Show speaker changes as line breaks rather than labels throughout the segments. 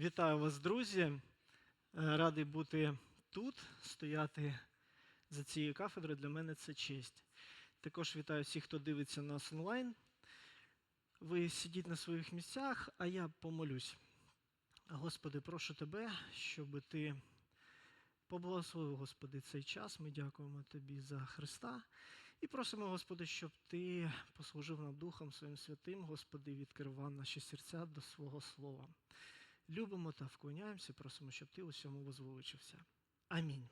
Вітаю вас, друзі. Е, Радий бути тут, стояти за цією кафедрою. Для мене це честь. Також вітаю всіх, хто дивиться нас онлайн. Ви сидіть на своїх місцях, а я помолюсь. Господи, прошу тебе, щоб ти поблагословив, Господи, цей час. Ми дякуємо Тобі за Христа. І просимо, Господи, щоб Ти послужив нам Духом Своїм Святим, Господи, відкривав наші серця до свого Слова. Любимо та вклоняємося, просимо, щоб Ти у всьому возвеличився. Амінь.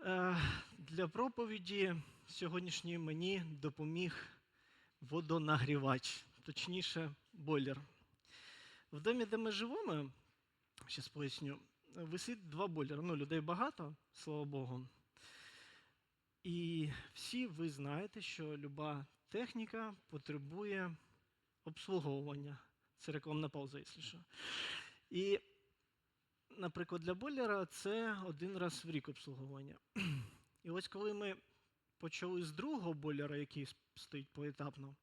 Е, Для проповіді сьогоднішньої мені допоміг водонагрівач, точніше, бойлер. В домі, де ми живемо, зараз поясню, висить два бойлери. Ну, людей багато, слава Богу. І всі ви знаєте, що люба техніка потребує обслуговування. Це рекламна пауза, якщо що. І, наприклад, для бойлера це один раз в рік обслуговування. І ось коли ми почали з другого бойлера, який стоїть поетапно,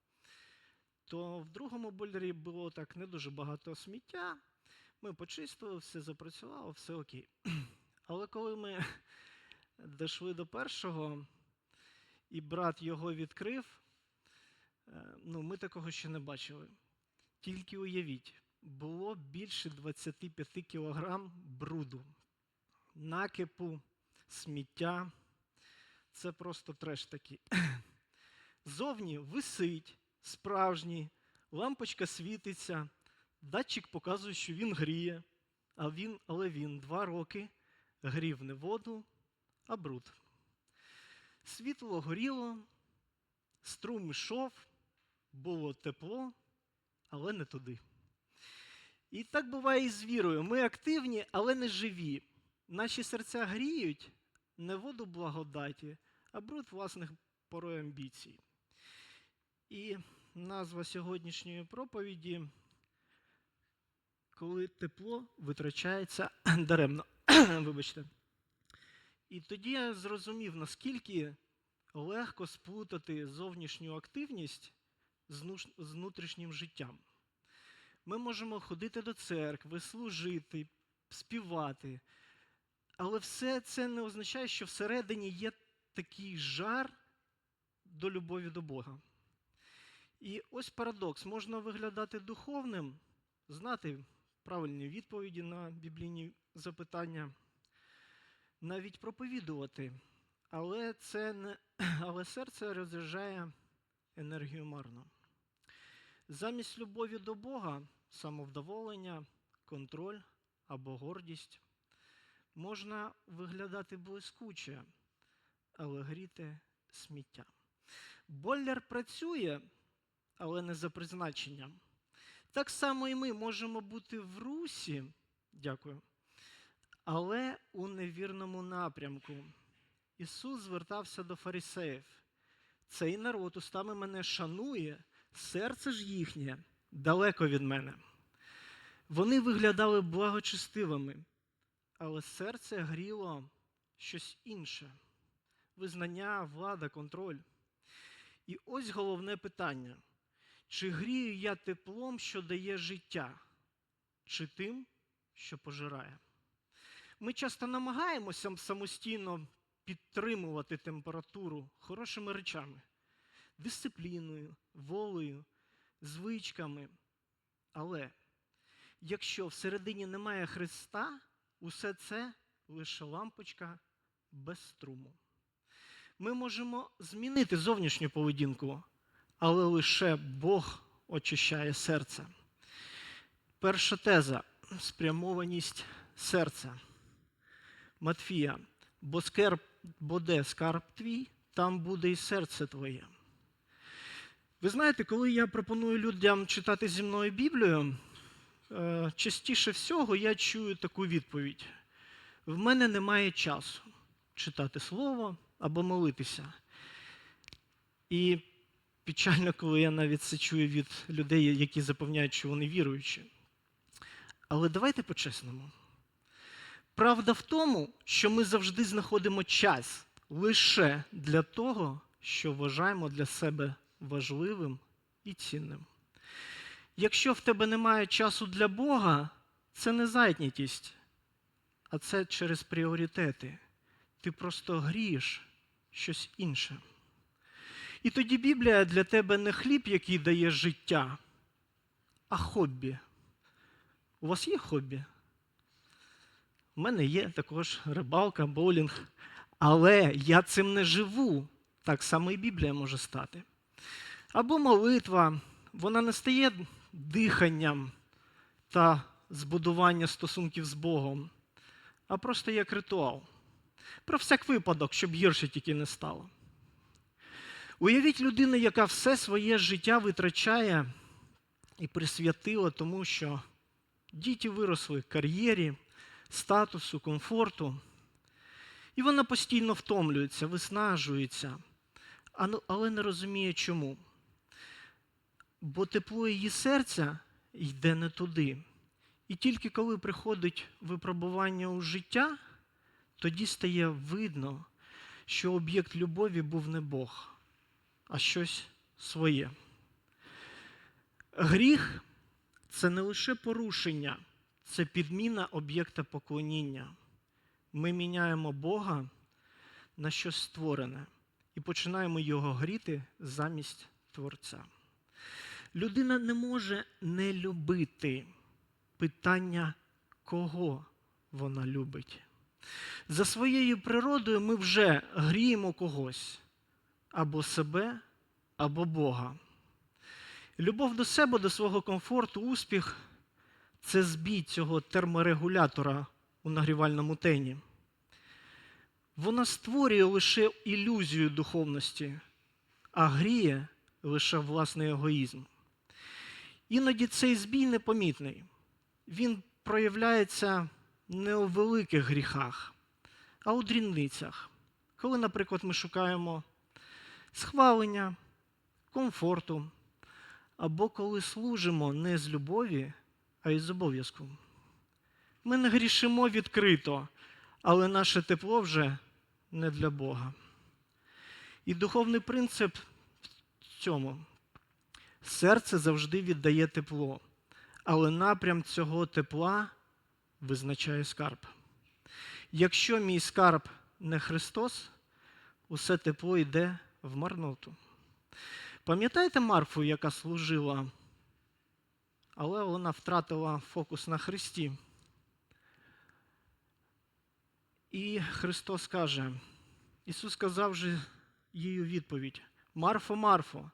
то в другому бойлері було так не дуже багато сміття. Ми почистили, все запрацювало, все окей. Але коли ми дійшли до першого, і брат його відкрив, е, ну, ми такого ще не бачили. Тільки уявіть, було більше 25 кілограм бруду, накипу, сміття. Це просто треш такий. Зовні висить, справжній, лампочка світиться, датчик показує, що він гріє, а він, але він два роки грів не воду, а бруд. Світло горіло, струм йшов, було тепло, але не туди. І так буває і з вірою. Ми активні, але не живі. Наші серця гріють не воду благодаті, а бруд власних порой амбіцій. І назва сьогоднішньої проповіді коли тепло витрачається даремно. Вибачте. І тоді я зрозумів, наскільки легко сплутати зовнішню активність з внутрішнім життям. Ми можемо ходити до церкви, служити, співати, але все це не означає, що всередині є такий жар до любові до Бога. І ось парадокс: можна виглядати духовним, знати правильні відповіді на біблійні запитання, навіть проповідувати, але, це не, але серце розряджає енергію марно. Замість любові до Бога самовдоволення, контроль або гордість можна виглядати блискуче, але гріти сміття. Бойлер працює, але не за призначенням. Так само і ми можемо бути в русі, дякую, але у невірному напрямку. Ісус звертався до фарисеїв. Цей народ устами мене шанує, серце ж їхнє далеко від мене. Вони виглядали благочестивими, але серце гріло щось інше визнання, влада, контроль. І ось головне питання: чи грію я теплом, що дає життя, чи тим, що пожирає? Ми часто намагаємося самостійно підтримувати температуру хорошими речами, дисципліною, волею, звичками. Але якщо всередині немає Христа, усе це лише лампочка без струму. Ми можемо змінити зовнішню поведінку, але лише Бог очищає серце. Перша теза спрямованість серця. Матфія, бо скарб, бо де скарб твій, там буде і серце твоє. Ви знаєте, коли я пропоную людям читати зі мною Біблію, е, частіше всього я чую таку відповідь: в мене немає часу читати слово або молитися. І печально, коли я навіть це чую від людей, які запевняють, що вони віруючі. Але давайте по-чесному. Правда в тому, що ми завжди знаходимо час лише для того, що вважаємо для себе важливим і цінним. Якщо в тебе немає часу для Бога, це не зайнятість, а це через пріоритети. Ти просто грієш щось інше. І тоді Біблія для тебе не хліб, який дає життя, а хобі. У вас є хобі? У мене є також рибалка, боулінг. Але я цим не живу. Так само і Біблія може стати. Або молитва, вона не стає диханням та збудування стосунків з Богом, а просто як ритуал. Про всяк випадок, щоб гірше тільки не стало. Уявіть людину, яка все своє життя витрачає і присвятила тому, що діти виросли кар'єрі, статусу, комфорту. І вона постійно втомлюється, виснажується, ну- але не розуміє чому. Бо тепло її серця йде не туди. І тільки коли приходить випробування у життя, тоді стає видно, що об'єкт любові був не Бог, а щось своє. Гріх це не лише порушення, це підміна об'єкта поклоніння. Ми міняємо Бога на щось створене і починаємо його гріти замість Творця. Людина не може не любити питання, кого вона любить. За своєю природою ми вже гріємо когось або себе, або Бога. Любов до себе, до свого комфорту, успіх це збій цього терморегулятора у нагрівальному тені. Вона створює лише ілюзію духовності, а гріє лише власний егоїзм. Іноді цей збій непомітний. Він проявляється не у великих гріхах, а у дрібницях. Коли, наприклад, ми шукаємо схвалення, комфорту, або коли служимо не з любові, а із обов'язку. Ми не грішимо відкрито, але наше тепло вже не для Бога. І духовний принцип в цьому. Серце завжди віддає тепло, але напрям цього тепла визначає скарб. Якщо мій скарб не Христос, усе тепло йде в марноту. Пам'ятаєте Марфу, яка служила, але вона втратила фокус на Христі. І Христос каже, Ісус сказав же їй у відповідь: Марфо, Марфо,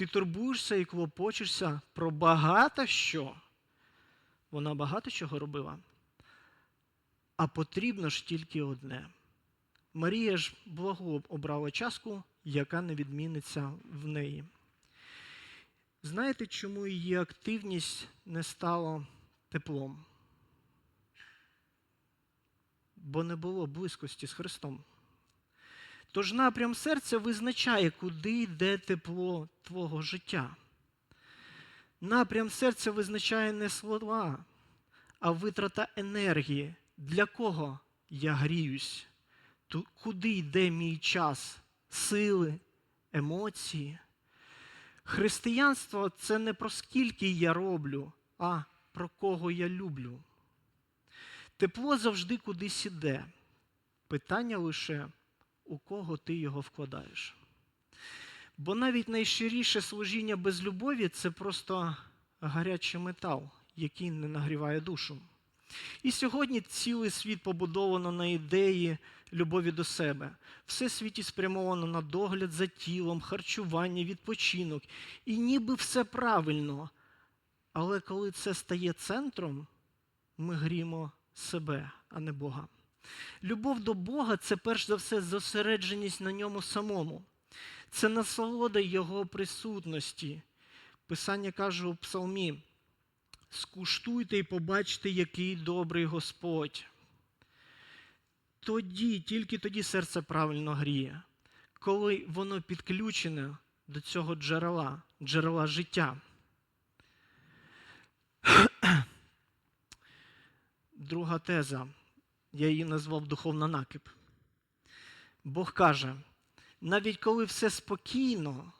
ти турбуєшся і клопочешся про багато що. Вона багато чого робила. А потрібно ж тільки одне. Марія ж благо обрала частку, яка не відміниться в неї. Знаєте, чому її активність не стала теплом? Бо не було близькості з Христом. Тож напрям серця визначає, куди йде тепло твого життя. Напрям серця визначає не слова, а витрата енергії. Для кого я гріюсь? Куди йде мій час, сили, емоції? Християнство це не про скільки я роблю, а про кого я люблю. Тепло завжди кудись іде. Питання лише, у кого ти його вкладаєш. Бо навіть найщиріше служіння без любові це просто гарячий метал, який не нагріває душу. І сьогодні цілий світ побудовано на ідеї любові до себе. Все світі спрямовано на догляд за тілом, харчування, відпочинок. І ніби все правильно. Але коли це стає центром, ми грімо себе, а не Бога. Любов до Бога це перш за все зосередженість на ньому самому. Це насолода Його присутності. Писання каже у Псалмі: скуштуйте і побачте, який добрий Господь. Тоді, тільки тоді серце правильно гріє, коли воно підключене до цього джерела, джерела життя. Друга теза, я її назвав духовна накип. Бог каже, навіть коли все спокійно,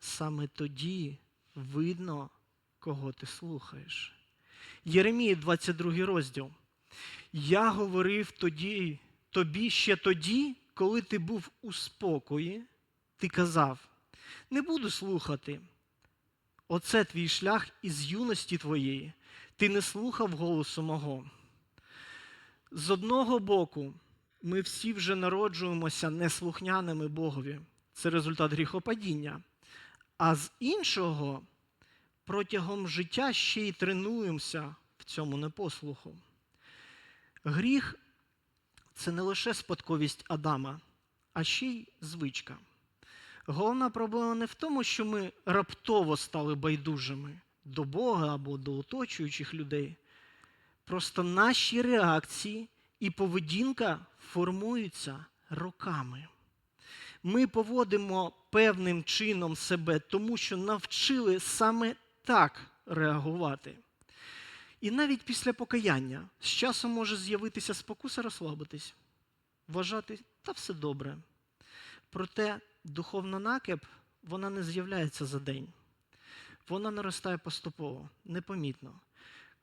саме тоді видно кого ти слухаєш. Єремії, 22 розділ. Я говорив тоді, тобі ще тоді, коли ти був у спокої, ти казав: не буду слухати. Оце твій шлях із юності твоєї. Ти не слухав голосу мого. З одного боку, ми всі вже народжуємося неслухняними Богові. Це результат гріхопадіння. А з іншого, протягом життя ще й тренуємося в цьому непослуху. Гріх це не лише спадковість Адама, а ще й звичка. Головна проблема не в тому, що ми раптово стали байдужими до Бога або до оточуючих людей. Просто наші реакції і поведінка формуються роками. Ми поводимо певним чином себе, тому що навчили саме так реагувати. І навіть після покаяння з часом може з'явитися спокуса розслабитись, вважати, та все добре. Проте духовна накеп вона не з'являється за день. Вона наростає поступово, непомітно,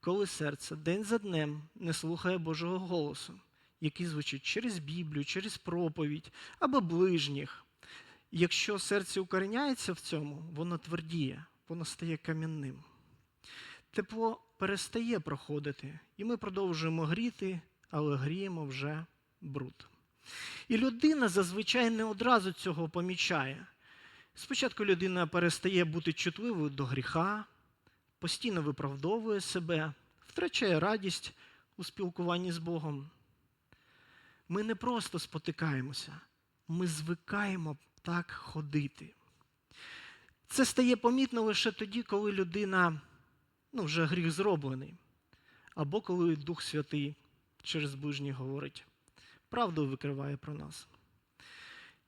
коли серце день за днем не слухає Божого голосу, який звучить через Біблію, через проповідь або ближніх. Якщо серце укореняється в цьому, воно твердіє, воно стає кам'яним. Тепло перестає проходити, і ми продовжуємо гріти, але гріємо вже бруд. І людина зазвичай не одразу цього помічає. Спочатку людина перестає бути чутливою до гріха, постійно виправдовує себе, втрачає радість у спілкуванні з Богом. Ми не просто спотикаємося, ми звикаємо так ходити. Це стає помітно лише тоді, коли людина ну, вже гріх зроблений, або коли Дух Святий через ближніх говорить, правду викриває про нас.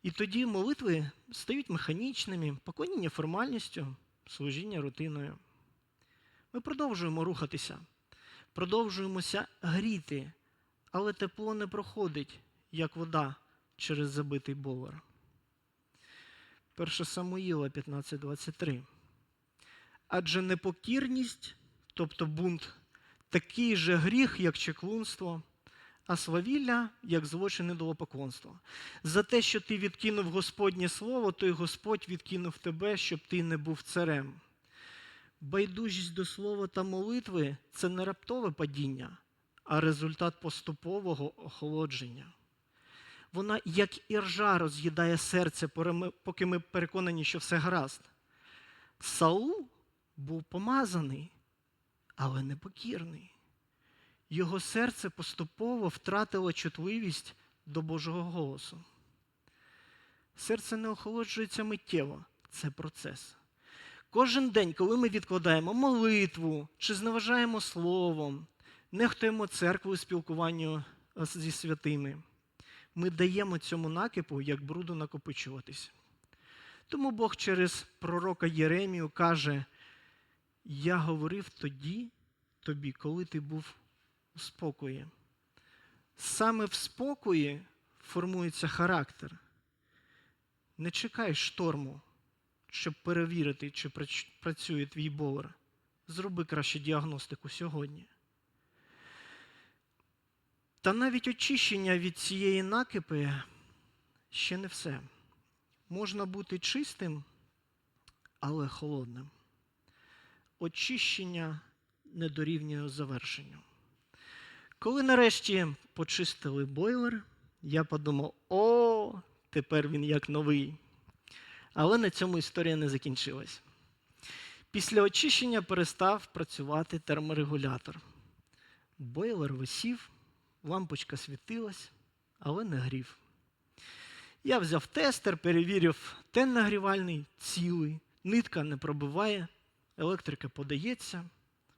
І тоді молитви стають механічними, поклоніння формальністю, служіння рутиною. Ми продовжуємо рухатися, продовжуємося гріти, але тепло не проходить, як вода через забитий бовар. 1 Самуїла 15.23. Адже непокірність, тобто бунт, такий же гріх, як чеклунство, а свавілля, як злочин ідолопоклонство. За те, що ти відкинув Господнє Слово, то й Господь відкинув тебе, щоб ти не був царем. Байдужість до слова та молитви це не раптове падіння, а результат поступового охолодження. Вона, як іржа, роз'їдає серце, поки ми переконані, що все гаразд. Саул був помазаний, але непокірний. Його серце поступово втратило чутливість до Божого голосу. Серце не охолоджується миттєво, це процес. Кожен день, коли ми відкладаємо молитву чи зневажаємо словом, нехтуємо церквою спілкуванню зі святими, ми даємо цьому накипу, як бруду накопичуватись. Тому Бог через пророка Єремію каже: Я говорив тоді тобі, коли ти був у спокої. Саме в спокої формується характер. Не чекай шторму, щоб перевірити, чи працює твій бовар. Зроби краще діагностику сьогодні. Та навіть очищення від цієї накипи ще не все. Можна бути чистим, але холодним. Очищення не дорівнює завершенню. Коли нарешті почистили бойлер, я подумав, о, тепер він як новий. Але на цьому історія не закінчилась. Після очищення перестав працювати терморегулятор. Бойлер висів, лампочка світилась, але не грів. Я взяв тестер, перевірив, тен нагрівальний цілий, нитка не пробиває, електрика подається,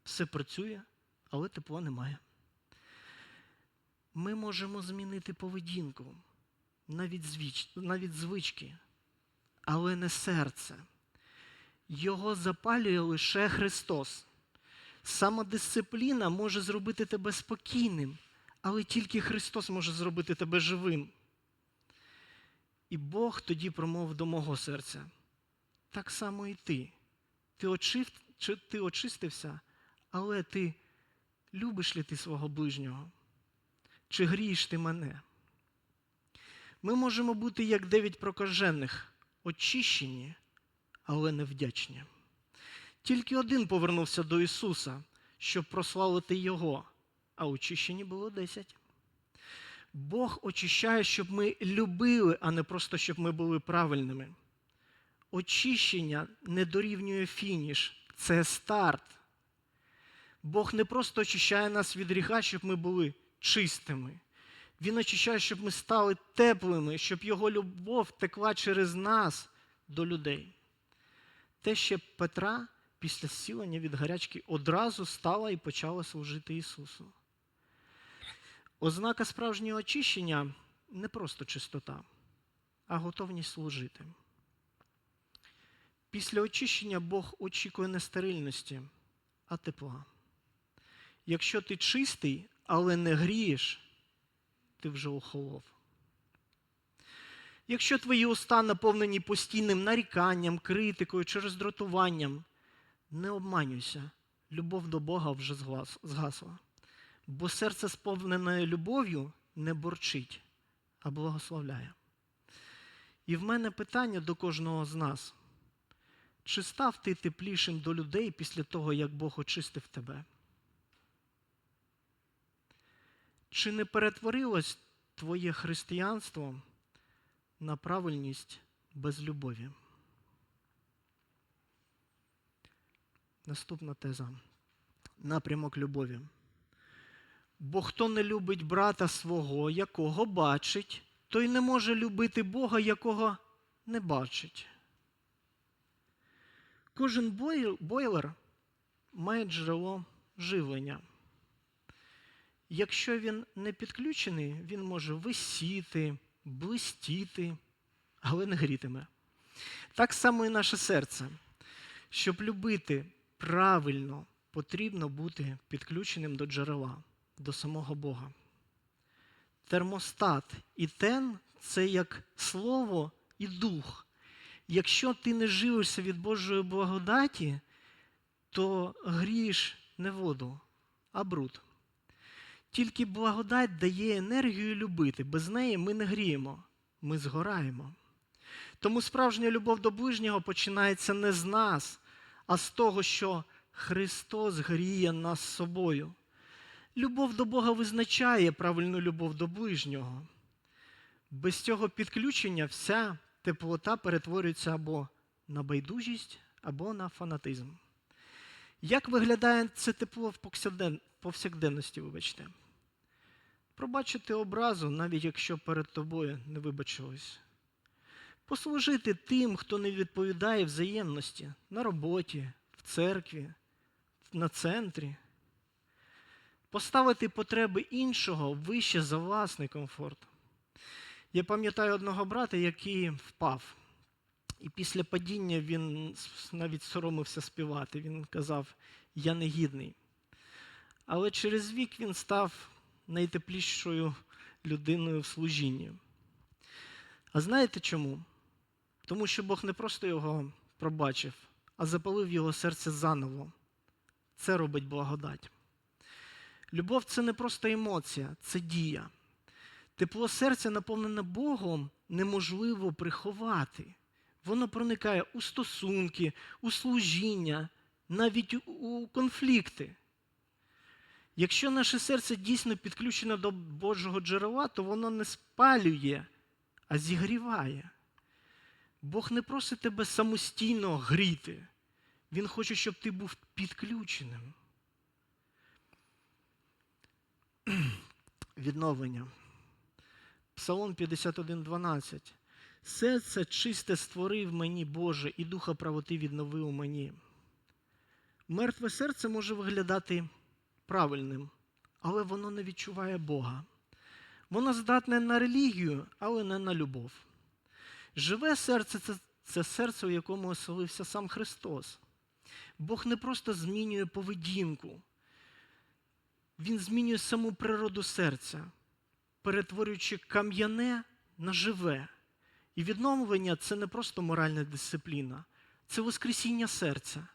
все працює, але тепла немає. Ми можемо змінити поведінку, навіть, звички, але не серце. Його запалює лише Христос. Самодисципліна може зробити тебе спокійним, але тільки Христос може зробити тебе живим. І Бог тоді промовив до мого серця. Так само і ти. Ти чи ти очистився, але ти любиш ли ти свого ближнього? Чи грієш ти мене? Ми можемо бути як дев'ять прокажених, очищені, але невдячні. Тільки один повернувся до Ісуса, щоб прославити Його, а очищені було десять. Бог очищає, щоб ми любили, а не просто щоб ми були правильними. Очищення не дорівнює фініш, це старт. Бог не просто очищає нас від гріха, щоб ми були чистими. Він очищає, щоб ми стали теплими, щоб Його любов текла через нас до людей. Те ще Петра після зцілення від гарячки одразу стала і почала служити Ісусу. Ознака справжнього очищення не просто чистота, а готовність служити. Після очищення Бог очікує не стерильності, а тепла. Якщо ти чистий, але не грієш, ти вже охолов. Якщо твої уста наповнені постійним наріканням, критикою чи роздратуванням, не обманюйся, любов до Бога вже згасла. Бо серце сповнене любов'ю не борчить, а благословляє. І в мене питання до кожного з нас. Чи став ти теплішим до людей після того, як Бог очистив тебе? Чи не перетворилось твоє християнство на правильність без любові? Наступна теза. Напрямок любові. Бо хто не любить брата свого, якого бачить, той не може любити Бога, якого не бачить. Кожен бойлер має джерело живлення. Якщо він не підключений, він може висіти, блистіти, але не грітиме. Так само і наше серце. Щоб любити правильно, потрібно бути підключеним до джерела, до самого Бога. Термостат і тен це як слово і дух. Якщо ти не живишся від Божої благодаті, то грієш не воду, а бруд. Тільки благодать дає енергію любити. Без неї ми не гріємо, ми згораємо. Тому справжня любов до ближнього починається не з нас, а з того, що Христос гріє нас собою. Любов до Бога визначає правильну любов до ближнього. Без цього підключення вся теплота перетворюється або на байдужість, або на фанатизм. Як виглядає це тепло в повсякденності, вибачте? Пробачити образу, навіть якщо перед тобою не вибачилось. Послужити тим, хто не відповідає взаємності на роботі, в церкві, на центрі. Поставити потреби іншого вище за власний комфорт. Я пам'ятаю одного брата, який впав. І після падіння він навіть соромився співати. Він казав: Я не гідний. Але через вік він став найтеплішою людиною в служінні. А знаєте чому? Тому що Бог не просто його пробачив, а запалив його серце заново. Це робить благодать. Любов це не просто емоція, це дія. Тепло серця, наповнене Богом, неможливо приховати. Воно проникає у стосунки, у служіння, навіть у- конфлікти. Якщо наше серце дійсно підключене до Божого джерела, то воно не спалює, а зігріває. Бог не просить тебе самостійно гріти. Він хоче, щоб ти був підключеним. Відновлення. Псалом 51.12. Серце чисте створив мені, Боже, і духа правоти відновив мені. Мертве серце може виглядати правильним, але воно не відчуває Бога. Воно здатне на релігію, але не на любов. Живе серце це, це серце, у якому оселився сам Христос. Бог не просто змінює поведінку, Він змінює саму природу серця, перетворюючи кам'яне на живе. І відновлення це не просто моральна дисципліна, це воскресіння серця.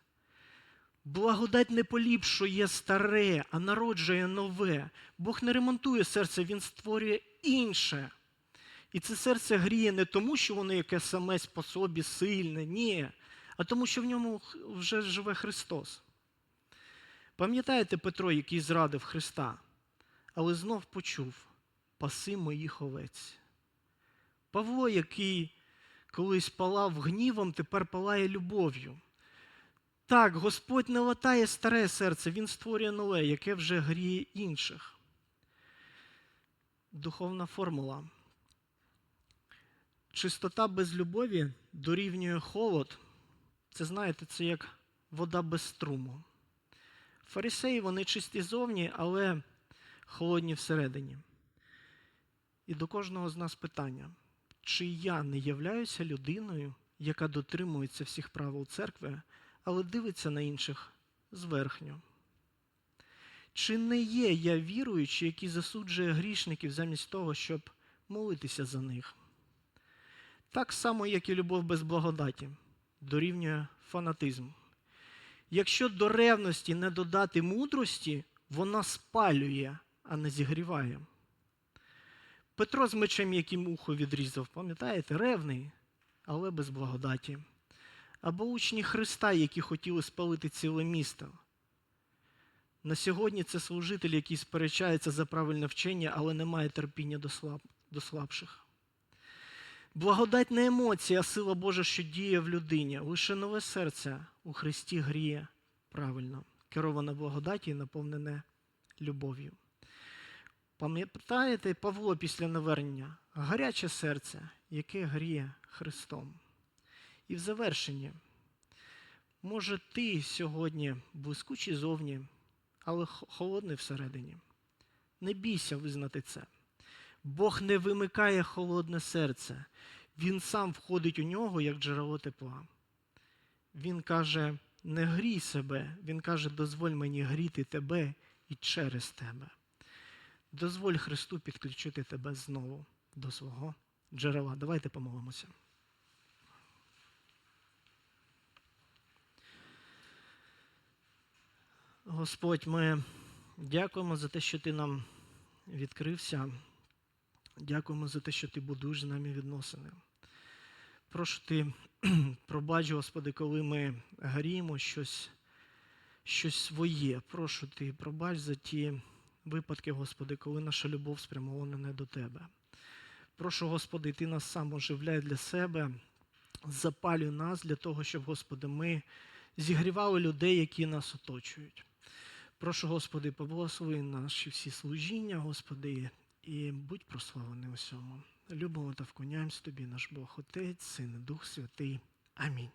Благодать не поліпшує старе, а народжує нове. Бог не ремонтує серце, Він створює інше. І це серце гріє не тому, що воно яке саме по собі сильне, ні, а тому, що в ньому вже живе Христос. Пам'ятаєте Петро, який зрадив Христа, але знов почув паси моїх овець. Павло, який колись палав гнівом, тепер палає любов'ю. Так, Господь не латає старе серце, Він створює нове, яке вже гріє інших. Духовна формула. Чистота без любові дорівнює холод. Це знаєте, це як вода без струму. Фарисеї вони чисті зовні, але холодні всередині. І до кожного з нас питання: чи я не являюся людиною, яка дотримується всіх правил церкви, але дивиться на інших зверхньо? Чи не є я віруючий, який засуджує грішників замість того, щоб молитися за них? Так само, як і любов без благодаті, дорівнює фанатизм. Якщо до ревності не додати мудрості, вона спалює, а не зігріває. Петро з мечем, яким ухо відрізав, пам'ятаєте, ревний, але без благодаті. Або учні Христа, які хотіли спалити ціле місто. На сьогодні це служитель, який сперечається за правильне вчення, але не має терпіння до, слаб... до слабших. Благодать не емоція, а сила Божа, що діє в людині. Лише нове серце у Христі гріє правильно, кероване благодаті і наповнене любов'ю. Пам'ятаєте Павло після навернення? Гаряче серце, яке гріє Христом. І в завершенні, може, ти сьогодні блискучий зовні, але холодний всередині. Не бійся визнати це. Бог не вимикає холодне серце. Він сам входить у нього як джерело тепла. Він каже: не грій себе, він каже, дозволь мені гріти тебе і через тебе. Дозволь Христу підключити тебе знову до свого джерела. Давайте помолимося. Господь, ми дякуємо за те, що ти нам відкрився. Дякуємо за те, що ти будуєш з нами відносини. Прошу ти, пробач, Господи, коли ми горіємо щось, щось своє. Прошу ти, пробач за ті випадки, Господи, коли наша любов спрямована не до Тебе. Прошу, Господи, Ти нас сам оживляй для себе, запалюй нас для того, щоб, Господи, ми зігрівали людей, які нас оточують. Прошу, Господи, поблагослови наші всі служіння, Господи, і будь прославлений усьому. Любимо та вклоняємось Тобі, наш Бог, Отець, Син, Дух Святий. Амінь.